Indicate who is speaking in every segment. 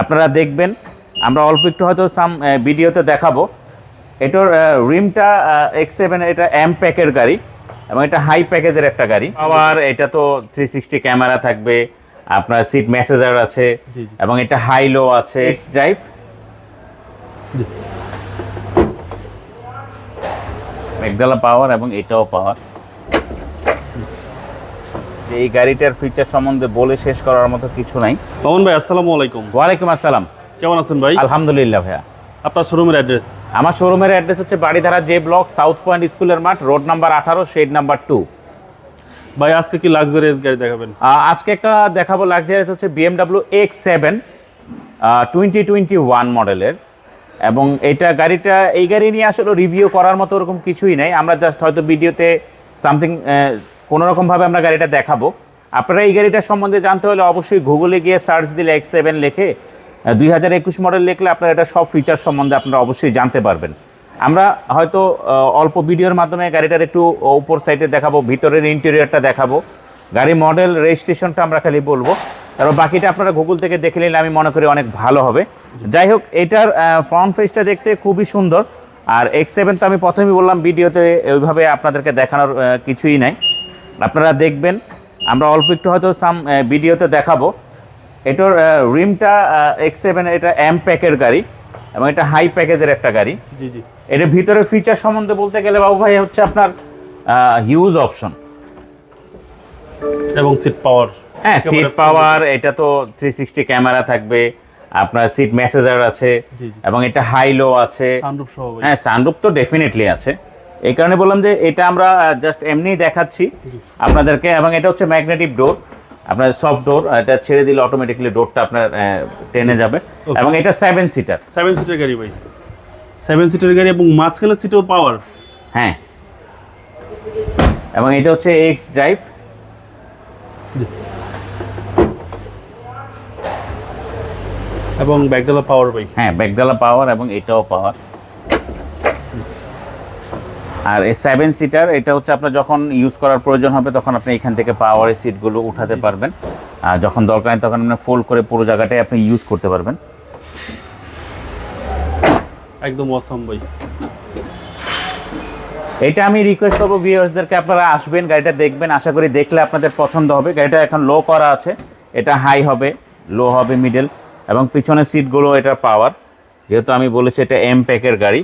Speaker 1: আপনারা দেখবেন আমরা অল্প একটু হয়তো সাম ভিডিওতে দেখাবো। এটার রিমটা এক্স সেভেন এটা এম প্যাকের গাড়ি এবং এটা হাই প্যাকেজের একটা গাড়ি। আবার এটা তো থ্রি সিক্সটি ক্যামেরা থাকবে আপনার সিট মেসেজার আছে। এবং এটা হাই লো আছে। X drive. মেঘডালা পাওয়ার এবং এটাও পাওয়ার এই গাড়িটার ফিচার সম্বন্ধে বলে শেষ করার মতো কিছু নাই।
Speaker 2: মামুন ভাই আসসালামু আলাইকুম।
Speaker 1: ওয়ালাইকুম আসসালাম।
Speaker 2: কেমন আছেন ভাই?
Speaker 1: আলহামদুলিল্লাহ ভাইয়া।
Speaker 2: আপনার শোরুমের অ্যাড্রেস
Speaker 1: আমার শোরুমের অ্যাড্রেস হচ্ছে Baridhara J block South Point স্কুলের মাঠ রোড নাম্বার আঠারো শেড নাম্বার টু।
Speaker 2: ভাই আজকে কি লাক্সারিয়াস গাড়ি দেখাবেন?
Speaker 1: আজকে একটা দেখাবো লাক্সারিয়াস হচ্ছে BMW X seven twenty twenty one মডেলের এবং এটা গাড়িটা এই গাড়ি নিয়ে আসলে রিভিউ করার মতো ওরকম কিছুই নাই। আমরা জাস্ট হয়তো ভিডিওতে সামথিং কোনো রকমভাবে আমরা গাড়িটা দেখাবো। আপনারা এই গাড়িটা সম্বন্ধে জানতে হলে অবশ্যই গুগলে গিয়ে সার্চ দিলে এক্স সেভেন লেখে দুই হাজার একুশ মডেল লিখলে আপনারা এটা সব ফিচার সম্বন্ধে আপনারা অবশ্যই জানতে পারবেন। আমরা হয়তো অল্প ভিডিওর মাধ্যমে গাড়িটার একটু উপর সাইডে দেখাবো, ভিতরের ইন্টেরিয়রটা দেখাবো। গাড়ি মডেল রেজিস্ট্রেশনটা আমরা খালি বলব। তারপর বাকিটা আপনারা গুগল থেকে দেখে নিলে আমি মনে করি অনেক ভালো হবে। যাই হোক, এটার ফ্রন্ট ফেসটা দেখতে খুবই সুন্দর। আর এক্স সেভেন তো আমি প্রথমেই বললাম, ভিডিওতে ওইভাবে আপনাদেরকে দেখানোর কিছুই নাই। আপনারা দেখবেন আমরা অল্প একটু হয়তো সাম ভিডিওতে দেখাবো। এটার রিমটা এক্স সেভেন এটা এম প্যাকের গাড়ি এবং এটা হাই প্যাকেজের একটা গাড়ি।
Speaker 2: জি জি।
Speaker 1: এর ভিতরে ফিচার সম্বন্ধে বলতে গেলে বাবু ভাই হচ্ছে আপনার হিউজ অপশন
Speaker 2: এবং সিট পাওয়ার
Speaker 1: হ্যাঁ সিট পাওয়ার এটা তো থ্রি সিক্সটি ক্যামেরা থাকবে আপনার সিট মেসেজার আছে। এবং এটা হাই লো আছে হ্যাঁ সানরুপ তো ডেফিনেটলি আছে। এই কারণে বললাম যে এটা আমরা জাস্ট এমনিই দেখাচ্ছি আপনাদেরকে এবং এটা হচ্ছে ম্যাগনেটিক ডোর আপনার সফট ডোর এটা ছেড়ে দিলে অটোমেটিক্যালি ডোরটা আপনার টেনে যাবে। এবং এটা সেভেন সিটার
Speaker 2: সেভেন সিটার গাড়ি ভাই। সেভেন সিটার গাড়ি এবং মাঝখানে সিটেও পাওয়ার
Speaker 1: হ্যাঁ। এবং এটা হচ্ছে এক্স ড্রাইভ
Speaker 2: এবং ব্যাকডালা পাওয়ার ভাই।
Speaker 1: হ্যাঁ ব্যাকডালা পাওয়ার এবং এটাও পাওয়ার আর এই সেভেন সিটার এটা হচ্ছে আপনার যখন ইউজ করার প্রয়োজন হবে তখন আপনি এখান থেকে পাওয়ারের সিটগুলো উঠাতে পারবেন। আর যখন দরকার তখন আপনি ফোল্ড করে পুরো জায়গাটাই আপনি ইউজ করতে পারবেন।
Speaker 2: একদম অসম ভাই।
Speaker 1: এটা আমি রিকোয়েস্ট করব ভিউয়ার্সদেরকে আপনারা আসবেন গাড়িটা দেখবেন আশা করি দেখলে আপনাদের পছন্দ হবে। গাড়িটা এখন লো করা আছে এটা হাই হবে লো হবে মিডল এবং পিছনের সিটগুলো এটা পাওয়ার যেহেতু আমি বলেছি এটা এম প্যাকের গাড়ি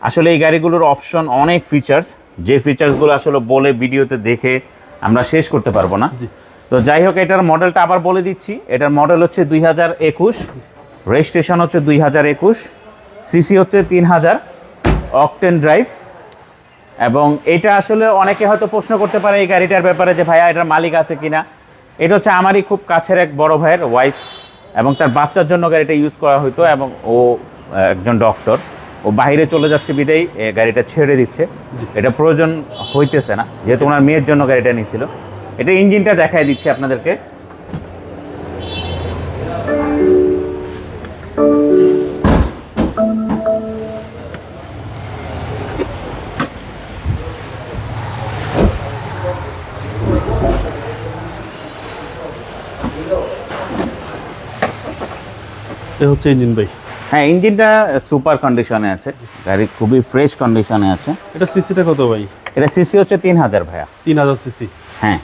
Speaker 1: আসলে এই গাড়িগুলোর অপশন অনেক ফিচার্স যে ফিচার্সগুলো আসলে বলে ভিডিওতে দেখে আমরা শেষ করতে পারব না। তো যাই হোক এটার মডেলটা আবার বলে দিচ্ছি। এটার মডেল হচ্ছে দুই হাজার একুশ রেজিস্ট্রেশন হচ্ছে দুই হাজার একুশ সিসি হচ্ছে তিন হাজার অকটেন ড্রাইভ এবং এটা আসলে অনেকে হয়তো প্রশ্ন করতে পারে এই গাড়িটার ব্যাপারে যে ভাইয়া এটার মালিক আছে কিনা? এটা হচ্ছে আমারই খুব কাছের এক বড় ভাইয়ের ওয়াইফ এবং তার বাচ্চার জন্য গাড়িটা ইউজ করা হতো এবং ও একজন ডক্টর ও বাইরে চলে যাচ্ছে বিদেই এ, গাড়িটা ছেড়ে দিচ্ছে। এটা প্রয়োজন হইতেছে না যেহেতু ওনার মেয়ের জন্য গাড়িটা নিয়েছিল। এটা ইঞ্জিনটা দেখাই দিচ্ছে আপনাদেরকে।
Speaker 2: হচ্ছে ইঞ্জিন ভাই।
Speaker 1: হ্যাঁ ইঞ্জিনটা সুপার কন্ডিশনে আছে। গাড়ি খুবই ফ্রেশ কন্ডিশনে আছে।
Speaker 2: এটা সিসিটা কত ভাই?
Speaker 1: এটা সিসি হচ্ছে তিন হাজার ভাইয়া।
Speaker 2: তিন হাজার সিসি।
Speaker 1: হ্যাঁ।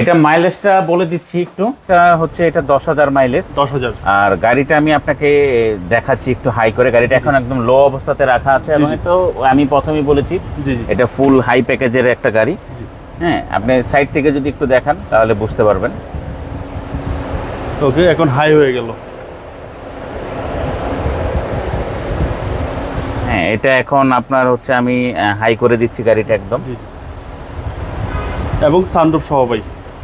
Speaker 1: এটা মাইলেজটা বলে দিচ্ছি একটু। এটা হচ্ছে এটা দশ হাজার মাইলেজ
Speaker 2: দশ হাজার।
Speaker 1: আর গাড়িটা আমি আপনাকে দেখাচ্ছি একটু হাই করে। গাড়িটা এখন একদম লো অবস্থাতে রাখা আছে এবং তো আমি প্রথমেই বলেছি
Speaker 2: জি জি।
Speaker 1: এটা ফুল হাই প্যাকেজের একটা গাড়ি। হ্যাঁ আপনি সাইড থেকে যদি একটু দেখান তাহলে বুঝতে পারবেন।
Speaker 2: ওকে এখন হাই হয়ে গেল।
Speaker 1: এটা এখন আপনার হচ্ছে আমি হাই করে দিচ্ছি গাড়িটা একদম।
Speaker 2: এবং সানরুফ সহ ভাই।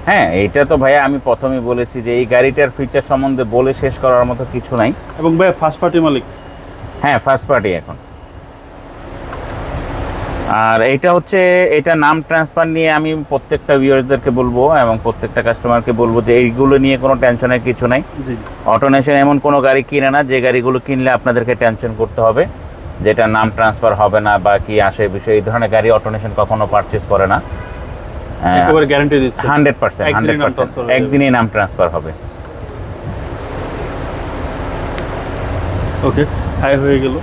Speaker 1: হ্যাঁ এটা তো ভাইয়া আমি প্রথমেই বলেছি যে এই গাড়িটার ফিচার সম্বন্ধে বলে শেষ করার মতো কিছু নাই।
Speaker 2: এবং ভাই ফার্স্ট পার্টি মালিক।
Speaker 1: হ্যাঁ ফার্স্ট পার্টি এখন। আর এটা হচ্ছে এটা নাম ট্রান্সফার নিয়ে আমি প্রত্যেকটা ভিউয়ারদেরকে বলব এবং প্রত্যেকটা কাস্টমারকে বলব যে এইগুলো নিয়ে কোনো টেনশনের কিছু নাই। অটোনেশন এমন কোনো গাড়ি কিনে না যে গাড়িগুলো কিনলে আপনাদেরকে টেনশন করতে হবে। যেটা নাম ট্রান্সফার হবে না বা কি আসে বিষয় এই ধরনের গাড়ি অটোনেশন কখনো পারচেস করে না।
Speaker 2: একেবারে গ্যারান্টি দিচ্ছে।
Speaker 1: হান্ড্রেড পার্সেন্ট
Speaker 2: একদিনেই
Speaker 1: হান্ড্রেড
Speaker 2: নাম
Speaker 1: পার্সেন্ট
Speaker 2: transfer যাবে।
Speaker 1: একদিনেই নাম ট্রান্সফার হবে।
Speaker 2: ওকে হাই হয়ে গেল।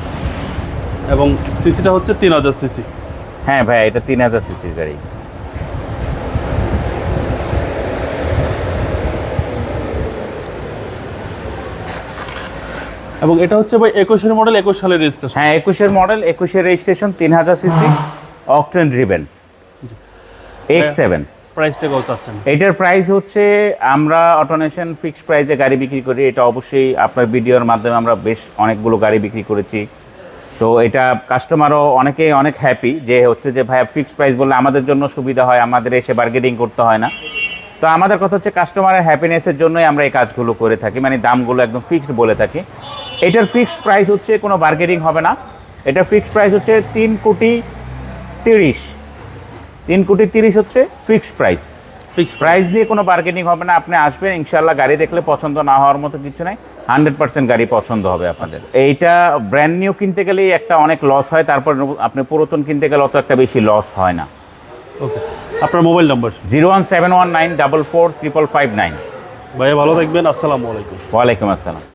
Speaker 2: এবং সিসিটা হচ্ছে তিন হাজার সিসি
Speaker 1: হ্যাঁ ভাই এটা তিন হাজার সিসির গাড়ি।
Speaker 2: এবং এটা হচ্ছে ভাই একুশের মডেল একুশ সালের রেজিস্ট্রেশন
Speaker 1: হ্যাঁ একুশের মডেল একুশের রেজিস্ট্রেশন তিন হাজার CC octane driven X seven
Speaker 2: প্রাইসটা কত চাচ্ছেন?
Speaker 1: এটার প্রাইস হচ্ছে আমরা অটোনেশন ফিক্সড প্রাইসে গাড়ি বিক্রি করি। এটা অবশ্যই আপনার ভিডিওর মাধ্যমে আমরা বেশ অনেকগুলো গাড়ি বিক্রি করেছি। তো এটা কাস্টমারও অনেকেই অনেক হ্যাপি যে হচ্ছে যে ভাই ফিক্সড প্রাইস বললে আমাদের জন্য সুবিধা হয় আমাদের এসে বার্গেনিং করতে হয় না। তো আমাদের কথা হচ্ছে কাস্টমারের হ্যাপিনেসের জন্যই আমরা এই কাজগুলো করে থাকি মানে দামগুলো একদম ফিক্সড বলে থাকি। এটার ফিক্সড প্রাইস হচ্ছে কোনো বার্গেনিং হবে না। এটা ফিক্সড প্রাইস হচ্ছে তিন কোটি তিরিশ। তিন কোটি তিরিশ হচ্ছে ফিক্সড প্রাইস
Speaker 2: ফিক্সড
Speaker 1: প্রাইস নিয়ে কোনো বার্গেনিং হবে না। আপনি আসবেন ইনশাল্লাহ গাড়ি দেখলে পছন্দ না হওয়ার মতো কিছু নাই। হান্ড্রেড পার্সেন্ট গাড়ি পছন্দ হবে আপনাদের। এইটা ব্র্যান্ড নিউ কিনতে গেলেই একটা অনেক লস হয় তারপর আপনি পুরাতন কিনতে গেলে অত একটা বেশি লস হয় না।
Speaker 2: ওকে আপনার মোবাইল নম্বর?
Speaker 1: Zero one seven one nine double four triple five nine.
Speaker 2: ভাইয়া ভালো থাকবেন। আসসালামু আলাইকুম।
Speaker 1: ওয়ালাইকুম আসসালাম।